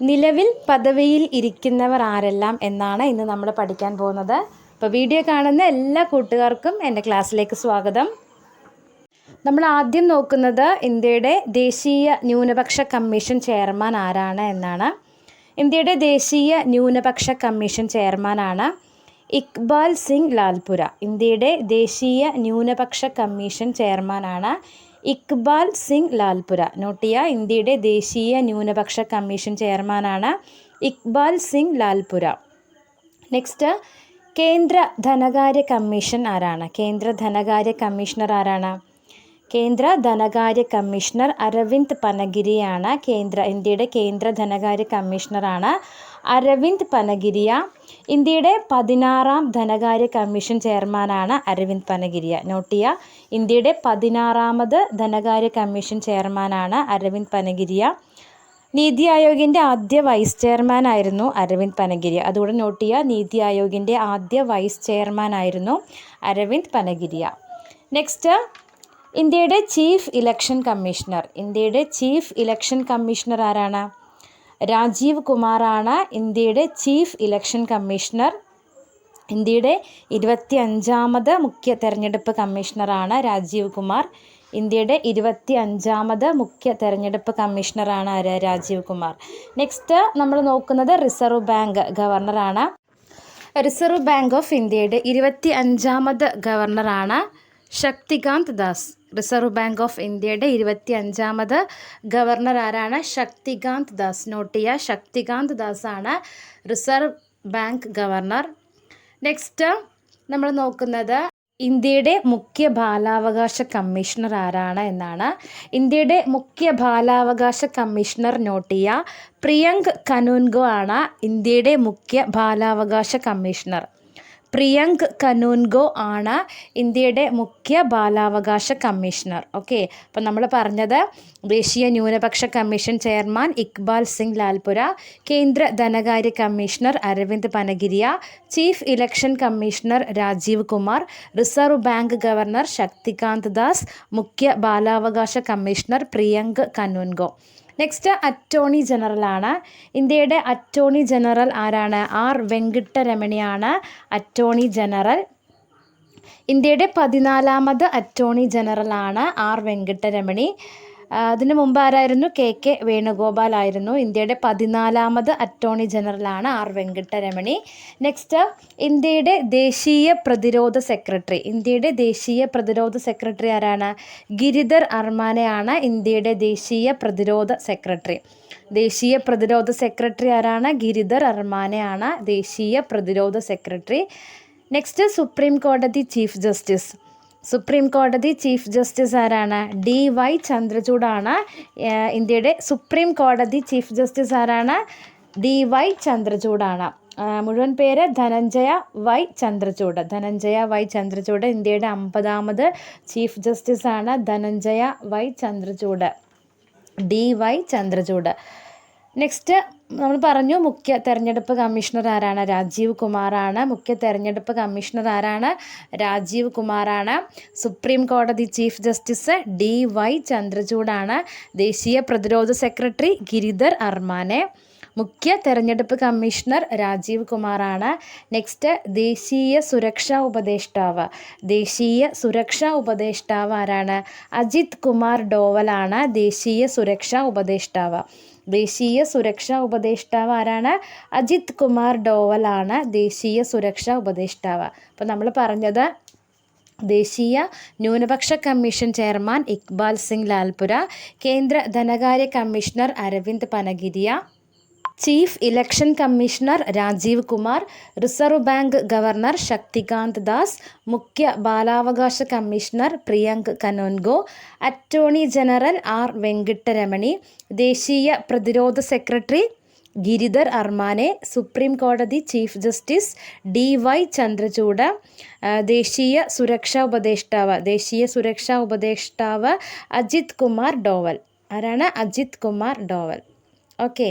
നിലവിൽ പദവിയിൽ ഇരിക്കുന്നവർ ആരെല്ലാം എന്നാണ് ഇന്ന് നമ്മൾ പഠിക്കാൻ പോകുന്നത്. അപ്പോൾ വീഡിയോ കാണുന്ന എല്ലാ കൂട്ടുകാർക്കും എന്റെ ക്ലാസ്സിലേക്ക് സ്വാഗതം. നമ്മൾ ആദ്യം നോക്കുന്നത് ഇന്ത്യയുടെ ദേശീയ ന്യൂനപക്ഷ കമ്മീഷൻ ചെയർമാൻ ആരാണ് എന്നാണ്. ഇന്ത്യയുടെ ദേശീയ ന്യൂനപക്ഷ കമ്മീഷൻ ചെയർമാനാണ് ഇക്ബാൽ സിംഗ് ലാൽപുര. ഇന്ത്യയുടെ ദേശീയ ന്യൂനപക്ഷ കമ്മീഷൻ ചെയർമാനാണ് ഇക്ബാൽ സിംഗ് ലാൽപുര. നോട്ടിയ ഇന്ത്യയുടെ ദേശീയ ന്യൂനപക്ഷ കമ്മീഷൻ ചെയർമാനാണ് ഇക്ബാൽ സിംഗ് ലാൽപുര. നെക്സ്റ്റ് കേന്ദ്ര ധനകാര്യ കമ്മീഷൻ ആരാണ്? കേന്ദ്ര ധനകാര്യ കമ്മീഷണർ ആരാണ്? കേന്ദ്ര ധനകാര്യ കമ്മീഷണർ അരവിന്ദ് പനഗിരിയാണ് കേന്ദ്ര ഇന്ത്യയുടെ കേന്ദ്ര ധനകാര്യ കമ്മീഷണറാണ് അരവിന്ദ് പനഗിരിയ. ഇന്ത്യയുടെ പതിനാറാം ധനകാര്യ കമ്മീഷൻ ചെയർമാനാണ് അരവിന്ദ് പനഗിരിയ. നോട്ടിയ ഇന്ത്യയുടെ പതിനാറാമത് ധനകാര്യ കമ്മീഷൻ ചെയർമാനാണ് അരവിന്ദ് പനഗിരിയ. നീതി ആയോഗിന്റെ ആദ്യ വൈസ് ചെയർമാൻ ആയിരുന്നു അരവിന്ദ് പനഗിരിയ. അതുകൂടെ നോട്ട് ചെയ്യുക നീതി ആയോഗിന്റെ ആദ്യ വൈസ് ചെയർമാൻ ആയിരുന്നു അരവിന്ദ് പനഗിരിയ. നെക്സ്റ്റ് ഇന്ത്യയുടെ ചീഫ് ഇലക്ഷൻ കമ്മീഷണർ. ഇന്ത്യയുടെ ചീഫ് ഇലക്ഷൻ കമ്മീഷണർ ആരാണ്? രാജീവ് കുമാറാണ് ഇന്ത്യയുടെ ചീഫ് ഇലക്ഷൻ കമ്മീഷണർ. ഇന്ത്യയുടെ ഇരുപത്തി അഞ്ചാമത് മുഖ്യ തെരഞ്ഞെടുപ്പ് കമ്മീഷണറാണ് രാജീവ് കുമാർ. ഇന്ത്യയുടെ ഇരുപത്തി അഞ്ചാമത് മുഖ്യ തെരഞ്ഞെടുപ്പ് കമ്മീഷണറാണ് ആര്? രാജീവ് കുമാർ. നെക്സ്റ്റ് നമ്മൾ നോക്കുന്നത് റിസർവ് ബാങ്ക് ഗവർണറാണ്. റിസർവ് ബാങ്ക് ഓഫ് ഇന്ത്യയുടെ ഇരുപത്തി അഞ്ചാമത് ഗവർണറാണ് Shaktikanta Das reserve bank of ഇന്ത്യയുടെ ഇരുപത്തി അഞ്ചാമത് ഗവർണർ ആരാണ്? ശക്തികാന്ത് ദാസ്. നോട്ട് ചെയ്യുക ശക്തികാന്ത് ദാസ് ആണ് റിസർവ് ബാങ്ക് ഗവർണർ. നെക്സ്റ്റ് നമ്മൾ നോക്കുന്നത് ഇന്ത്യയുടെ മുഖ്യ ബാലാവകാശ കമ്മീഷണർ ആരാണ് എന്നാണ്. ഇന്ത്യയുടെ മുഖ്യ ബാലാവകാശ കമ്മീഷണർ നോട്ട് ചെയ്യുക പ്രിയങ്ക് കനൂൻഗോ ആണ് ഇന്ത്യയുടെ മുഖ്യ ബാലാവകാശ കമ്മീഷണർ. പ്രിയങ്ക് കനൂൻഗോ ആണ് ഇന്ത്യയുടെ മുഖ്യ ബാലാവകാശ കമ്മീഷണർ. ഓക്കെ അപ്പം നമ്മൾ പറഞ്ഞത് ദേശീയ ന്യൂനപക്ഷ കമ്മീഷൻ ചെയർമാൻ ഇക്ബാൽ സിംഗ് ലാൽപുര കേന്ദ്ര ധനകാര്യ commissioner Arvind Panagariya chief election commissioner Rajeev Kumar reserve bank governor Shaktikanta Das മുഖ്യ ബാലാവകാശ commissioner Priyank Kanoongo. Next attorney ആണ്. ഇന്ത്യയുടെ അറ്റോർണി ജനറൽ ആരാണ്? ആർ. വെങ്കിട്ടരമണിയാണ് അറ്റോർണി ജനറൽ ഇന്ത്യയുടെ പതിനാലാമത് അറ്റോർണി ആണ് ആർ. വെങ്കിട്ടരമണി. അതിന് മുമ്പ് ആരായിരുന്നു? കെ കെ വേണുഗോപാൽ ആയിരുന്നു. ഇന്ത്യയുടെ പതിനാലാമത് അറ്റോർണി ജനറലാണ് ആർ വെങ്കിട്ടരമണി. നെക്സ്റ്റ് ഇന്ത്യയുടെ ദേശീയ പ്രതിരോധ സെക്രട്ടറി. ഇന്ത്യയുടെ ദേശീയ പ്രതിരോധ സെക്രട്ടറി ആരാണ്? ഗിരിധർ അർമാനെയാണ് ഇന്ത്യയുടെ ദേശീയ പ്രതിരോധ സെക്രട്ടറി. ദേശീയ പ്രതിരോധ സെക്രട്ടറി ആരാണ്? ഗിരിധർ അർമാനെയാണ് ദേശീയ പ്രതിരോധ സെക്രട്ടറി. നെക്സ്റ്റ് സുപ്രീം കോടതി ചീഫ് ജസ്റ്റിസ്. സുപ്രീം കോടതി ചീഫ് ജസ്റ്റിസ് ആരാണ്? ഡി വൈ ചന്ദ്രചൂഡാണ്. ഇന്ത്യയുടെ സുപ്രീം കോടതി ചീഫ് ജസ്റ്റിസ് ആരാണ്? ഡി വൈ ചന്ദ്രചൂഡാണ്. മുഴുവൻ പേര് ധനഞ്ജയ വൈ ചന്ദ്രചൂഡ്. ധനഞ്ജയ വൈ ചന്ദ്രചൂഡ് ഇന്ത്യയുടെ അമ്പതാമത് ചീഫ് ജസ്റ്റിസ് ആണ്. Dhananjaya Y Chandrachud. D Y Chandrachud. Next നമ്മൾ പറഞ്ഞു മുഖ്യ തെരഞ്ഞെടുപ്പ് കമ്മീഷണർ ആരാണ്? രാജീവ് കുമാറാണ്. മുഖ്യ തെരഞ്ഞെടുപ്പ് കമ്മീഷണർ ആരാണ്? രാജീവ് കുമാറാണ്. സുപ്രീം കോടതി ചീഫ് ജസ്റ്റിസ് ഡി വൈ ചന്ദ്രചൂഡാണ് ദേശീയ പ്രതിരോധ സെക്രട്ടറി ഗിരിധർ അർമാനെ. മുഖ്യ തെരഞ്ഞെടുപ്പ് കമ്മീഷണർ രാജീവ് കുമാറാണ്. നെക്സ്റ്റ് ദേശീയ സുരക്ഷാ ഉപദേഷ്ടാവ്. ദേശീയ സുരക്ഷാ ഉപദേഷ്ടാവ് ആരാണ്? അജിത് കുമാർ ഡോവലാണ് ദേശീയ സുരക്ഷാ ഉപദേഷ്ടാവ്. ദേശീയ സുരക്ഷാ ഉപദേഷ്ടാവ് ആരാണ്? അജിത് കുമാർ ഡോവലാണ് ദേശീയ സുരക്ഷാ ഉപദേഷ്ടാവ്. അപ്പോൾ നമ്മൾ പറഞ്ഞത് ദേശീയ ന്യൂനപക്ഷ കമ്മീഷൻ ചെയർമാൻ ഇക്ബാൽ സിംഗ് ലാൽപുര കേന്ദ്ര ധനകാര്യ commissioner Arvind Panagariya chief election commissioner Rajiv Kumar reserve bank governor Shaktikanta Das മുഖ്യ ബാലാവകാശ commissioner Priyank Kanoongo attorney general R Venkataramani ദേശീയ പ്രതിരോധ സെക്രട്ടറി ഗിരിധർ അർമാനെ സുപ്രീം കോടതി chief justice D Y Chandrachud ദേശീയ സുരക്ഷാ ഉപദേഷ്ടാവ് ദേശീയ സുരക്ഷാ ഉപദേഷ്ടാവ് അജിത് കുമാർ ഡോവൽ. ആരാണ് അജിത് കുമാർ ഡോവൽ? ഓക്കെ.